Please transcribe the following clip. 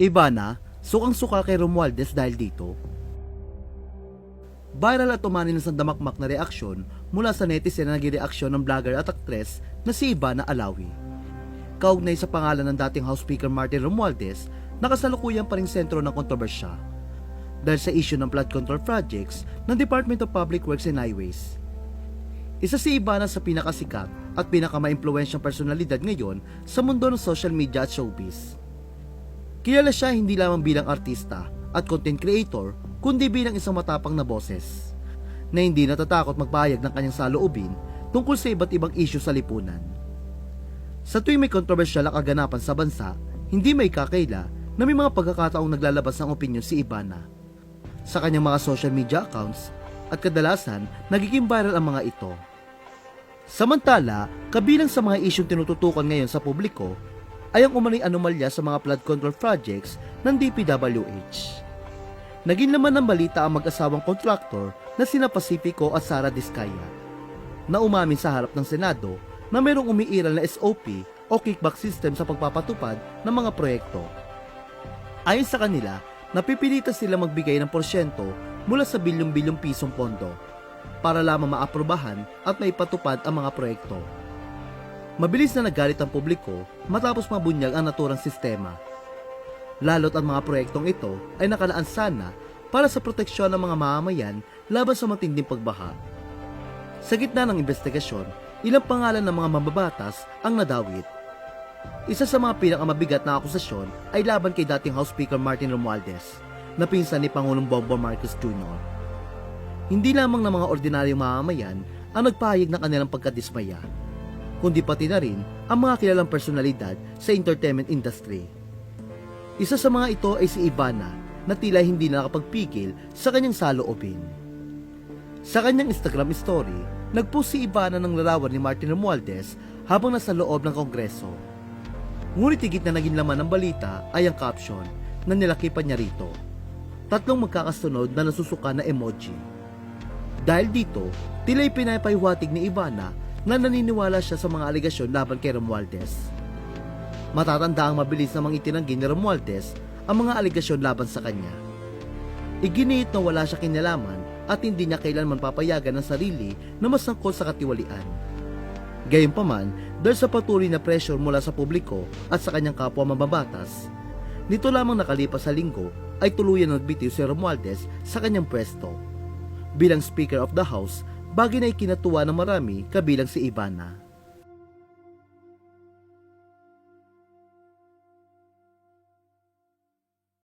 Ivana, sukang-suka kay Romualdez dahil dito. Viral at umani ng sandamakmak na reaksyon mula sa netizen na naging-reaksyon ng vlogger at aktres na si Ivana Alawi. Kaugnay sa pangalan ng dating House Speaker Martin Romualdez, nakasalukuyan pa rin sentro ng kontrobersya dahil sa issue ng flood control projects ng Department of Public Works and Highways. Isa si Ivana sa pinakasikat at pinakamaimpluwensyang personalidad ngayon sa mundo ng social media at showbiz. Kilala siya hindi lamang bilang artista at content creator, kundi bilang isang matapang na boses na hindi natatakot magpahayag ng kanyang saloobin tungkol sa iba't ibang issue sa lipunan. Sa tuwing may kontrobersyal na kaganapan sa bansa, hindi may kakaila na may mga pagkakataong naglalabas ng opinyon si Ivana. Sa kanyang mga social media accounts at kadalasan nagiging viral ang mga ito. Samantala, kabilang sa mga isyong tinututukan ngayon sa publiko ay ang umano'y anomalya sa mga flood control projects ng DPWH. Naging laman ng balita ang mag-asawang kontraktor na sina Pacifico at Sara Discaya na umamin sa harap ng Senado na mayroong umiiral na SOP o kickback system sa pagpapatupad ng mga proyekto. Ayon sa kanila, napipilitan sila magbigay ng porsyento mula sa bilyong-bilyong pisong pondo para lamang maaprobahan at maipatupad ang mga proyekto. Mabilis na nagalit ang publiko matapos mabunyag ang naturang sistema. Lalo't ang mga proyektong ito ay nakalaan sana para sa proteksyon ng mga mamamayan laban sa matinding pagbaha. Sa gitna ng investigasyon, ilang pangalan ng mga mababatas ang nadawit. Isa sa mga pinakamabigat na akusasyon ay laban kay dating House Speaker Martin Romualdez, na pinsan ni Pangulong Bongbong Marcos Jr. Hindi lamang ng mga ordinaryong mamamayan ang nagpahayag ng kanilang pagkadismaya, kundi pati na rin ang mga kilalang personalidad sa entertainment industry. Isa sa mga ito ay si Ivana na tila hindi na nakapagpigil sa kanyang saloobin. Sa kanyang Instagram story, nagpost si Ivana ng larawan ni Martin Romualdez habang nasa loob ng kongreso. Ngunit higit na naging laman ng balita ay ang caption na nilakipan niya rito. Tatlong magkakasunod na nasusuka na emoji. Dahil dito, tila'y pinapaywatig ni Ivana na naniniwala siya sa mga aligasyon laban kay Romualdez. Matatanda ang mabilis namang itinanggi ni Romualdez ang mga aligasyon laban sa kanya. Iginiit na wala siya kinalaman at hindi niya kailanman papayagan ng sarili na masangkot sa katiwalian. Gayunpaman, dahil sa patuloy na pressure mula sa publiko at sa kanyang kapwa mababatas, nito lamang nakalipas sa linggo ay tuluyan nagbitiw si Romualdez sa kanyang pwesto. Bilang Speaker of the House, bagay na ikinatuwa ng marami kabilang si Ivana.